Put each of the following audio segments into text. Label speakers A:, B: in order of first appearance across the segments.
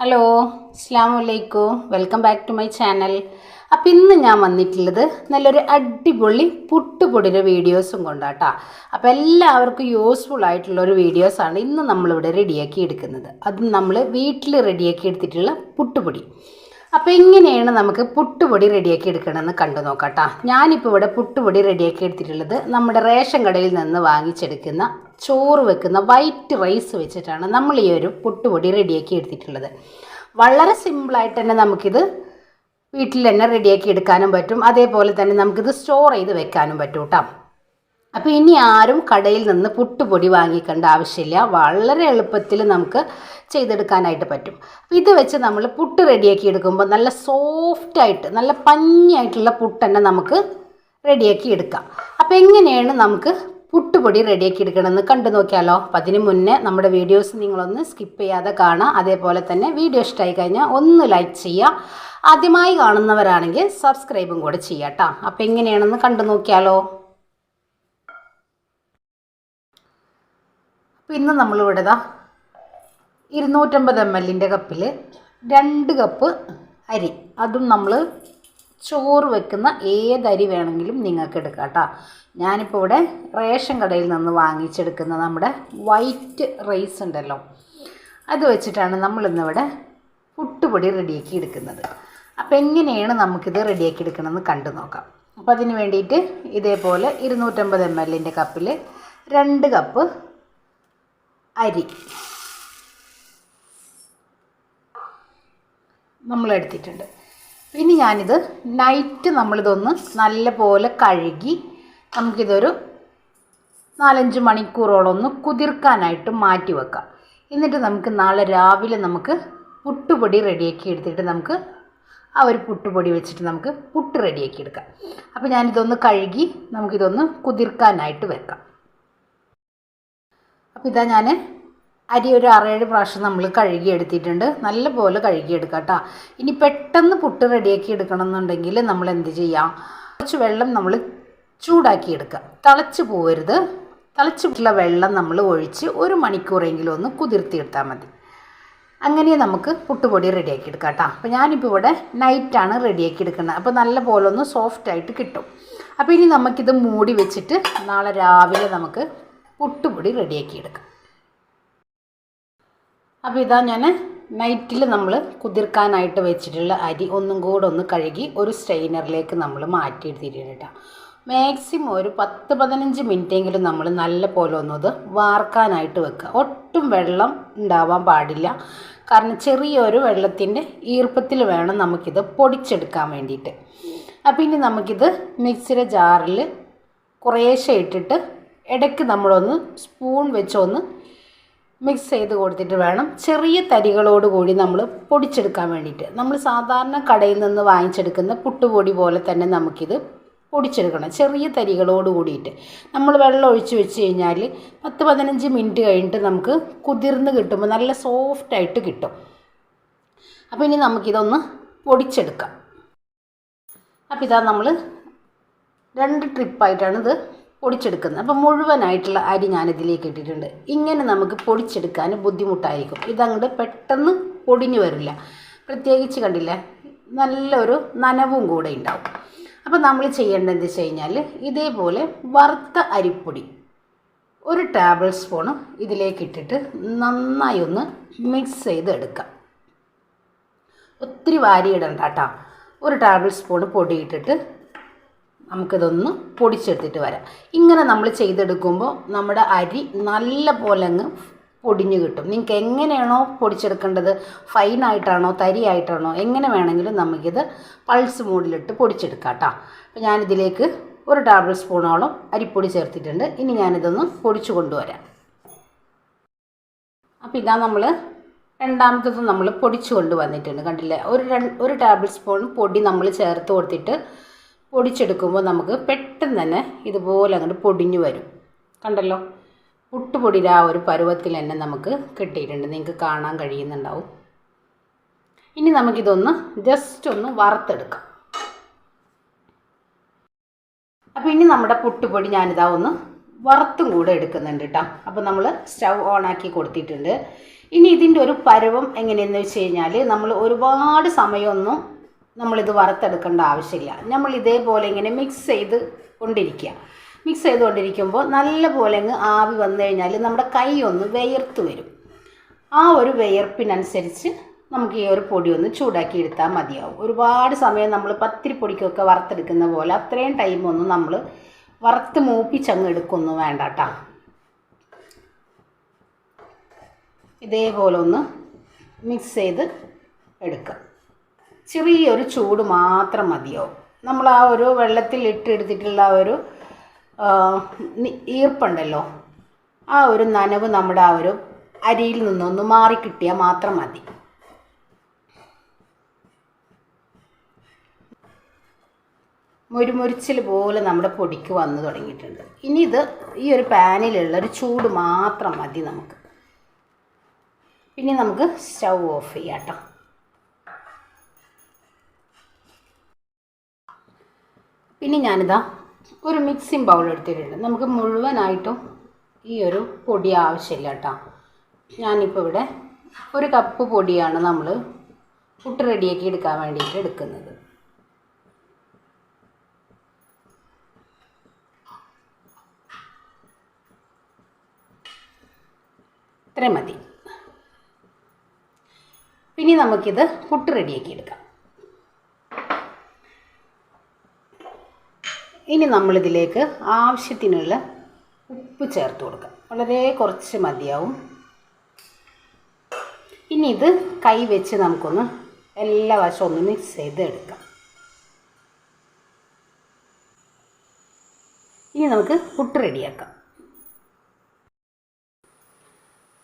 A: Hello അസ്സാം വലൈക്കും welcome back to my channel അപ്പം ഇന്ന് ഞാൻ വന്നിട്ടുള്ളത് നല്ലൊരു അടിപൊളി പുട്ടുപൊടിയുടെ വീഡിയോസും കൊണ്ടാട്ടാ. അപ്പോൾ എല്ലാവർക്കും യൂസ്ഫുൾ ആയിട്ടുള്ള ഒരു വീഡിയോസാണ് ഇന്ന് നമ്മളിവിടെ റെഡിയാക്കി എടുക്കുന്നത്. അത് നമ്മൾ വീട്ടിൽ റെഡിയാക്കി എടുത്തിട്ടുള്ള പുട്ടുപൊടി. അപ്പോൾ എങ്ങനെയാണ് നമുക്ക് പുട്ടുപൊടി റെഡിയാക്കി എടുക്കണമെന്ന് കണ്ടു നോക്കാം കേട്ടോ ഞാനിപ്പോൾ ഇവിടെ പുട്ടുപൊടി റെഡിയാക്കി എടുത്തിട്ടുള്ളത് നമ്മുടെ റേഷൻ കടയിൽ നിന്ന് വാങ്ങിച്ചെടുക്കുന്ന ചോറ് വെക്കുന്ന വൈറ്റ് റൈസ് വെച്ചിട്ടാണ് നമ്മൾ ഈ ഒരു പുട്ടുപൊടി റെഡിയാക്കി എടുത്തിട്ടുള്ളത്. വളരെ സിമ്പിളായിട്ട് തന്നെ നമുക്കിത് വീട്ടിൽ തന്നെ റെഡിയാക്കി എടുക്കാനും പറ്റും. അതേപോലെ തന്നെ നമുക്കിത് സ്റ്റോർ ചെയ്ത് വെക്കാനും പറ്റും കേട്ടോ അപ്പോൾ ഇനി ആരും കടയിൽ നിന്ന് പുട്ടുപൊടി വാങ്ങിക്കേണ്ട ആവശ്യമില്ല. വളരെ എളുപ്പത്തിൽ നമുക്ക് ചെയ്തെടുക്കാനായിട്ട് പറ്റും. അപ്പോൾ ഇത് വെച്ച് നമ്മൾ പുട്ട് റെഡിയാക്കി എടുക്കുമ്പോൾ നല്ല സോഫ്റ്റായിട്ട് നല്ല പഞ്ഞിയായിട്ടുള്ള പുട്ട് തന്നെ നമുക്ക് റെഡിയാക്കി എടുക്കാം. അപ്പോൾ എങ്ങനെയാണ് നമുക്ക് പുട്ടുപൊടി റെഡിയാക്കി എടുക്കണമെന്ന് കണ്ടു നോക്കിയാലോ. അപ്പം അതിന് മുന്നേ നമ്മുടെ വീഡിയോസ് നിങ്ങളൊന്ന് സ്കിപ്പ് ചെയ്യാതെ കാണാം അതേപോലെ തന്നെ വീഡിയോ ഇഷ്ടമായി കഴിഞ്ഞാൽ ഒന്ന് ലൈക്ക് ചെയ്യുക. ആദ്യമായി കാണുന്നവരാണെങ്കിൽ സബ്സ്ക്രൈബും കൂടെ ചെയ്യാം അപ്പോൾ എങ്ങനെയാണെന്ന് കണ്ടു നോക്കിയാലോ. അപ്പോൾ ഇന്ന് നമ്മളിവിടെ ഇതാ ഇരുന്നൂറ്റമ്പത് എം എല്ലിന്റെ കപ്പിൽ രണ്ട് കപ്പ് അരി. അതും നമ്മൾ ചോറ് വെക്കുന്ന ഏതരി വേണമെങ്കിലും നിങ്ങൾക്ക് എടുക്കാം കേട്ടോ ഞാനിപ്പോൾ ഇവിടെ റേഷൻ കടയിൽ നിന്ന് വാങ്ങിച്ചെടുക്കുന്ന നമ്മുടെ വൈറ്റ് റൈസ് ഉണ്ടല്ലോ. അത് വെച്ചിട്ടാണ് നമ്മളിന്നിവിടെ പുട്ടുപൊടി റെഡിയാക്കി എടുക്കുന്നത്. അപ്പോൾ എങ്ങനെയാണ് നമുക്കിത് റെഡിയാക്കി എടുക്കണമെന്ന് കണ്ടു നോക്കാം. അപ്പോൾ അതിന് വേണ്ടിയിട്ട് ഇതേപോലെ ഇരുന്നൂറ്റമ്പത് എം എല്ലിന്റെ കപ്പിൽ രണ്ട് കപ്പ് അരി നമ്മൾ എടുത്തിട്ടുണ്ട് ഇനി ഞാനിത് നൈറ്റ് നമ്മളിതൊന്ന് നല്ലപോലെ കഴുകി നമുക്കിതൊരു നാലഞ്ച് മണിക്കൂറോളം ഒന്ന് കുതിർക്കാനായിട്ട് മാറ്റി വെക്കാം. എന്നിട്ട് നമുക്ക് നാളെ രാവിലെ നമുക്ക് പുട്ടുപൊടി റെഡിയാക്കി എടുത്തിട്ട് നമുക്ക് ആ ഒരു പുട്ടുപൊടി വെച്ചിട്ട് നമുക്ക് പുട്ട് റെഡിയാക്കി എടുക്കാം. അപ്പോൾ ഞാനിതൊന്ന് കഴുകി നമുക്കിതൊന്ന് കുതിർക്കാനായിട്ട് വെക്കാം. അപ്പോൾ ഇതാ ഞാൻ അരി ഒരു ആറേഴ് പ്രാവശ്യം നമ്മൾ കഴുകിയെടുത്തിട്ടുണ്ട്. നല്ല നല്ലപോലെ കഴുകി എടുക്കാം കേട്ടോ. ഇനി പെട്ടെന്ന് പുട്ട് റെഡിയാക്കി എടുക്കണം എന്നുണ്ടെങ്കിൽ നമ്മൾ എന്ത് ചെയ്യാം? കുറച്ച് വെള്ളം നമ്മൾ ചൂടാക്കി എടുക്കുക തിളച്ച് പോവരുത്. തിളച്ചിട്ടുള്ള വെള്ളം നമ്മൾ ഒഴിച്ച് ഒരു മണിക്കൂറെങ്കിലും ഒന്ന് കുതിർത്തിയെടുത്താൽ മതി. അങ്ങനെ നമുക്ക് പുട്ടുപൊടി റെഡിയാക്കി എടുക്കാം കേട്ടോ. അപ്പോൾ ഞാനിപ്പോൾ ഇവിടെ നൈറ്റാണ് റെഡിയാക്കി എടുക്കുന്നത്. അപ്പോൾ നല്ല പോലെ ഒന്ന് സോഫ്റ്റായിട്ട് കിട്ടും. അപ്പോൾ ഇനി നമുക്കിത് മൂടി വെച്ചിട്ട് നാളെ രാവിലെ നമുക്ക് പുട്ടുപൊടി റെഡിയാക്കി എടുക്കാം. അപ്പോൾ ഇതാ ഞാൻ നൈറ്റിൽ നമ്മൾ കുതിർക്കാനായിട്ട് വെച്ചിട്ടുള്ള അരി ഒന്നും കൂടെ ഒന്ന് കഴുകി ഒരു സ്ട്രെയിനറിലേക്ക് നമ്മൾ മാറ്റിയെടുത്തിട്ടുണ്ട് കേട്ടോ. മാക്സിമം ഒരു പത്ത് പതിനഞ്ച് മിനിറ്റെങ്കിലും നമ്മൾ നല്ല പോലെ ഒന്നത് വാർക്കാനായിട്ട് വെക്കുക. ഒട്ടും വെള്ളം ഉണ്ടാവാൻ പാടില്ല. കാരണം ചെറിയൊരു വെള്ളത്തിന്റെ ഈർപ്പത്തിൽ വേണം നമുക്കിത് പൊടിച്ചെടുക്കാൻ വേണ്ടിയിട്ട്. അപ്പോൾ ഇനി നമുക്കിത് മിക്സിയുടെ ജാറിൽ കുറേശ്ശെ ഇട്ടിട്ട് ഇടയ്ക്ക് നമ്മളൊന്ന് സ്പൂൺ വെച്ചൊന്ന് മിക്സ് ചെയ്ത് കൊടുത്തിട്ട് വേണം ചെറിയ തരികളോട് കൂടി നമ്മൾ പൊടിച്ചെടുക്കാൻ വേണ്ടിയിട്ട്. നമ്മൾ സാധാരണ കടയിൽ നിന്ന് വാങ്ങിച്ചെടുക്കുന്ന പുട്ടുപൊടി പോലെ തന്നെ നമുക്കിത് പൊടിച്ചെടുക്കണം. ചെറിയ തരികളോട് കൂടിയിട്ട്. നമ്മൾ വെള്ളം ഒഴിച്ച് വെച്ച് കഴിഞ്ഞാൽ പത്ത് പതിനഞ്ച് മിനിറ്റ് കഴിഞ്ഞിട്ട് നമുക്ക് കുതിർന്ന് കിട്ടുമ്പോൾ നല്ല സോഫ്റ്റായിട്ട് കിട്ടും. അപ്പോൾ ഇനി നമുക്കിതൊന്ന് പൊടിച്ചെടുക്കാം. അപ്പോൾ ഇതാ നമ്മൾ രണ്ട് ട്രിപ്പായിട്ടാണ് ഇത് പൊടിച്ചെടുക്കുന്നത്. അപ്പോൾ മുഴുവനായിട്ടുള്ള അരി ഞാനിതിലേക്ക് ഇട്ടിട്ടുണ്ട്. ഇങ്ങനെ നമുക്ക് പൊടിച്ചെടുക്കാൻ ബുദ്ധിമുട്ടായിരിക്കും. ഇതങ്ങോട്ട് പെട്ടെന്ന് പൊടിഞ്ഞു വരില്ല. പ്രത്യേകിച്ച് കണ്ടില്ലേ? നല്ലൊരു നനവും കൂടെ ഉണ്ടാവും. അപ്പോൾ നമ്മൾ ചെയ്യേണ്ടത് എന്താ വെച്ച് കഴിഞ്ഞാൽ ഇതേപോലെ വറുത്ത അരിപ്പൊടി ഒരു ടേബിൾ സ്പൂണ് ഇതിലേക്ക് ഇട്ടിട്ട് നന്നായി ഒന്ന് മിക്സ് ചെയ്ത് എടുക്കാം ഒത്തിരി വാരിയിടണ്ട കേട്ടോ. ഒരു ടേബിൾ സ്പൂണ് പൊടി ഇട്ടിട്ട് നമുക്കിതൊന്ന് പൊടിച്ചെടുത്തിട്ട് വരാം. ഇങ്ങനെ നമ്മൾ ചെയ്തെടുക്കുമ്പോൾ നമ്മുടെ അരി നല്ല പോലെ അങ്ങ് പൊടിഞ്ഞ് കിട്ടും. നിങ്ങൾക്ക് എങ്ങനെയാണോ പൊടിച്ചെടുക്കേണ്ടത്? ഫൈനായിട്ടാണോ തരിയായിട്ടാണോ എങ്ങനെ വേണമെങ്കിലും നമുക്കിത് പൾസ് മൂടിലിട്ട് പൊടിച്ചെടുക്കാം കേട്ടോ. അപ്പോൾ ഞാനിതിലേക്ക് ഒരു ടേബിൾ സ്പൂണോളം അരിപ്പൊടി ചേർത്തിട്ടുണ്ട്. ഇനി ഞാനിതൊന്ന് പൊടിച്ചു കൊണ്ടുവരാം. അപ്പോൾ ഇതാ നമ്മൾ രണ്ടാമത്തത് നമ്മൾ പൊടിച്ചു കൊണ്ടുവന്നിട്ടുണ്ട്. കണ്ടില്ലേ? ഒരു ഒരു ടേബിൾ സ്പൂൺ പൊടി നമ്മൾ ചേർത്ത് കൊടുത്തിട്ട് പൊടിച്ചെടുക്കുമ്പോൾ നമുക്ക് പെട്ടെന്ന് തന്നെ ഇതുപോലെ അങ്ങോട്ട് പൊടിഞ്ഞു വരും. കണ്ടല്ലോ? പുട്ടുപൊടിയുടെ ആ ഒരു പരുവത്തിൽ തന്നെ നമുക്ക് കിട്ടിയിട്ടുണ്ട്. നിങ്ങൾക്ക് കാണാൻ കഴിയുന്നുണ്ടാവും. ഇനി നമുക്കിതൊന്ന് ജസ്റ്റ് ഒന്ന് വറുത്തെടുക്കാം. അപ്പോൾ ഇനി നമ്മുടെ പുട്ടുപൊടി ഞാനിതാ ഒന്ന് വറുത്തും കൂടെ എടുക്കുന്നുണ്ട് കേട്ടോ. അപ്പോൾ നമ്മൾ സ്റ്റൗ ഓണാക്കി കൊടുത്തിട്ടുണ്ട്. ഇനി ഇതിന്റെ ഒരു പരുവം എങ്ങനെയെന്ന് വെച്ച് കഴിഞ്ഞാൽ നമ്മൾ ഒരുപാട് സമയമൊന്നും നമ്മളിത് വറുത്തെടുക്കേണ്ട ആവശ്യമില്ല. നമ്മൾ ഇതേപോലെ ഇങ്ങനെ മിക്സ് ചെയ്ത് കൊണ്ടിരിക്കുക. മിക്സ് ചെയ്തുകൊണ്ടിരിക്കുമ്പോൾ നല്ല പോലെ അങ്ങ് ആവി വന്നു കഴിഞ്ഞാൽ നമ്മുടെ കൈ ഒന്ന് വിയർത്ത് വരും. ആ ഒരു വിയർപ്പിനനുസരിച്ച് നമുക്ക് ഈ ഒരു പൊടി ഒന്ന് ചൂടാക്കി എടുത്താൽ മതിയാവും. ഒരുപാട് സമയം നമ്മൾ പത്തിരി പൊടിക്കൊക്കെ വറുത്തെടുക്കുന്ന പോലെ അത്രയും ടൈമൊന്നും നമ്മൾ വറുത്ത് മൂപ്പിച്ചങ്ങ് എടുക്കൊന്നും വേണ്ട കേട്ടോ ഇതേപോലെ ഒന്ന് മിക്സ് ചെയ്ത് എടുക്കുക ചെറിയൊരു ചൂട് മാത്രം മതിയാവും. നമ്മൾ ആ ഒരു വെള്ളത്തിൽ ഇട്ടെടുത്തിട്ടുള്ള ആ ഒരു ഈർപ്പുണ്ടല്ലോ. ആ ഒരു നനവ് നമ്മുടെ ആ ഒരു അരിയിൽ നിന്നൊന്ന് മാറിക്കിട്ടിയാൽ മാത്രം മതി. മുരുമുരിച്ചിൽ പോലെ നമ്മുടെ പൊടിക്ക് വന്നു തുടങ്ങിയിട്ടുണ്ട്. ഇനി ഇത് ഈ ഒരു പാനിലുള്ള ഒരു ചൂട് മാത്രം മതി നമുക്ക്. പിന്നെ നമുക്ക് സ്റ്റൗ ഓഫ് ചെയ്യാം കേട്ടോ പിന്നെ ഞാനിതാ ഒരു മിക്സിംഗ് ബൗൾ എടുത്തിട്ടുണ്ട്. നമുക്ക് മുഴുവനായിട്ടും ഈ ഒരു പൊടി ആവശ്യമില്ല കേട്ടോ. ഞാനിപ്പോൾ ഇവിടെ ഒരു കപ്പ് പൊടിയാണ് നമ്മൾ പുട്ട് റെഡിയാക്കി എടുക്കാൻ വേണ്ടിയിട്ട് എടുക്കുന്നത്. ഇത്രയും മതി. പിന്നെ നമുക്കിത് പുട്ട് റെഡിയാക്കി എടുക്കാം. ഇനി നമ്മളിതിലേക്ക് ആവശ്യത്തിനുള്ള ഉപ്പ് ചേർത്ത് കൊടുക്കുക വളരെ കുറച്ച് മതിയാവും. ഇനി ഇത് കൈ വെച്ച് നമുക്കൊന്ന് എല്ലാ വശവും ഒന്ന് മിക്സ് ചെയ്ത് എടുക്കാം ഇനി നമുക്ക് പുട്ട് റെഡിയാക്കാം.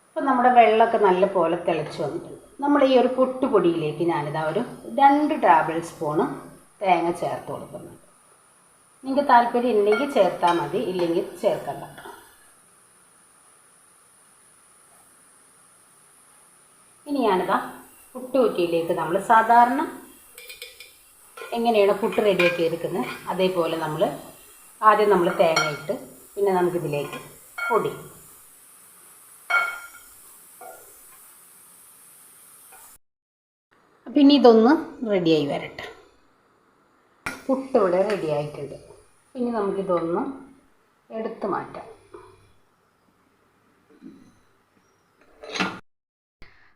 A: ഇപ്പം നമ്മുടെ വെള്ളമൊക്കെ നല്ല പോലെ തിളച്ച് വന്നിട്ടുണ്ട്. നമ്മൾ ഈ ഒരു പുട്ടുപൊടിയിലേക്ക് ഞാനിതാ ഒരു രണ്ട് ടേബിൾ സ്പൂണ് തേങ്ങ ചേർത്ത് കൊടുക്കുന്നുണ്ട് നിങ്ങൾക്ക് താല്പര്യം ഉണ്ടെങ്കിൽ ചേർത്താൽ മതി ഇല്ലെങ്കിൽ ചേർക്കണ്ട. ഇനി ഞാനിതാ പുട്ടുകുറ്റിയിലേക്ക് നമ്മൾ സാധാരണ എങ്ങനെയാണ് പുട്ട് റെഡിയാക്കി എടുക്കുന്നത് അതേപോലെ നമ്മൾ ആദ്യം നമ്മൾ തേങ്ങയിട്ട് പിന്നെ നമുക്കിതിലേക്ക് പൊടി. പിന്നെ ഇതൊന്ന് റെഡിയായി വരട്ടെ. പുട്ട് റെഡിയായിട്ടുണ്ട്. ഇനി നമുക്കിതൊന്ന് എടുത്തു മാറ്റാം.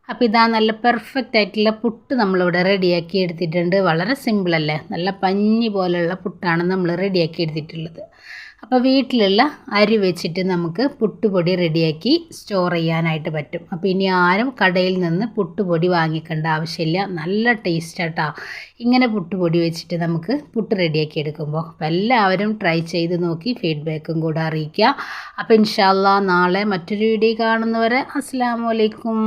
A: അപ്പോൾ ഇതാ നല്ല പെർഫെക്റ്റ് ആയിട്ടുള്ള പുട്ട് നമ്മളിവിടെ റെഡിയാക്കി എടുത്തിട്ടുണ്ട്. വളരെ സിമ്പിളല്ലേ നല്ല പഞ്ഞി പോലെയുള്ള പുട്ടാണ് നമ്മൾ റെഡിയാക്കി എടുത്തിട്ടുള്ളത്. അപ്പോൾ വീട്ടിലുള്ള അരി വെച്ചിട്ട് നമുക്ക് പുട്ടുപൊടി റെഡിയാക്കി സ്റ്റോർ ചെയ്യാനായിട്ട് പറ്റും. അപ്പോൾ ഇനി ആരും കടയിൽ നിന്ന് പുട്ടുപൊടി വാങ്ങിക്കേണ്ട ആവശ്യമില്ല. നല്ല ടേസ്റ്റ് ആട്ടോ. ഇങ്ങനെ പുട്ടുപൊടി വെച്ചിട്ട് നമുക്ക് പുട്ട് റെഡിയാക്കി എടുക്കുമ്പോൾ അപ്പോൾ എല്ലാവരും ട്രൈ ചെയ്ത് നോക്കി ഫീഡ്ബാക്കും കൂടെ അറിയിക്കുക. അപ്പോൾ ഇൻഷാല്ലാ നാളെ മറ്റൊരു വീഡിയോ കാണുന്നവരെ അസ്സാം വലൈക്കും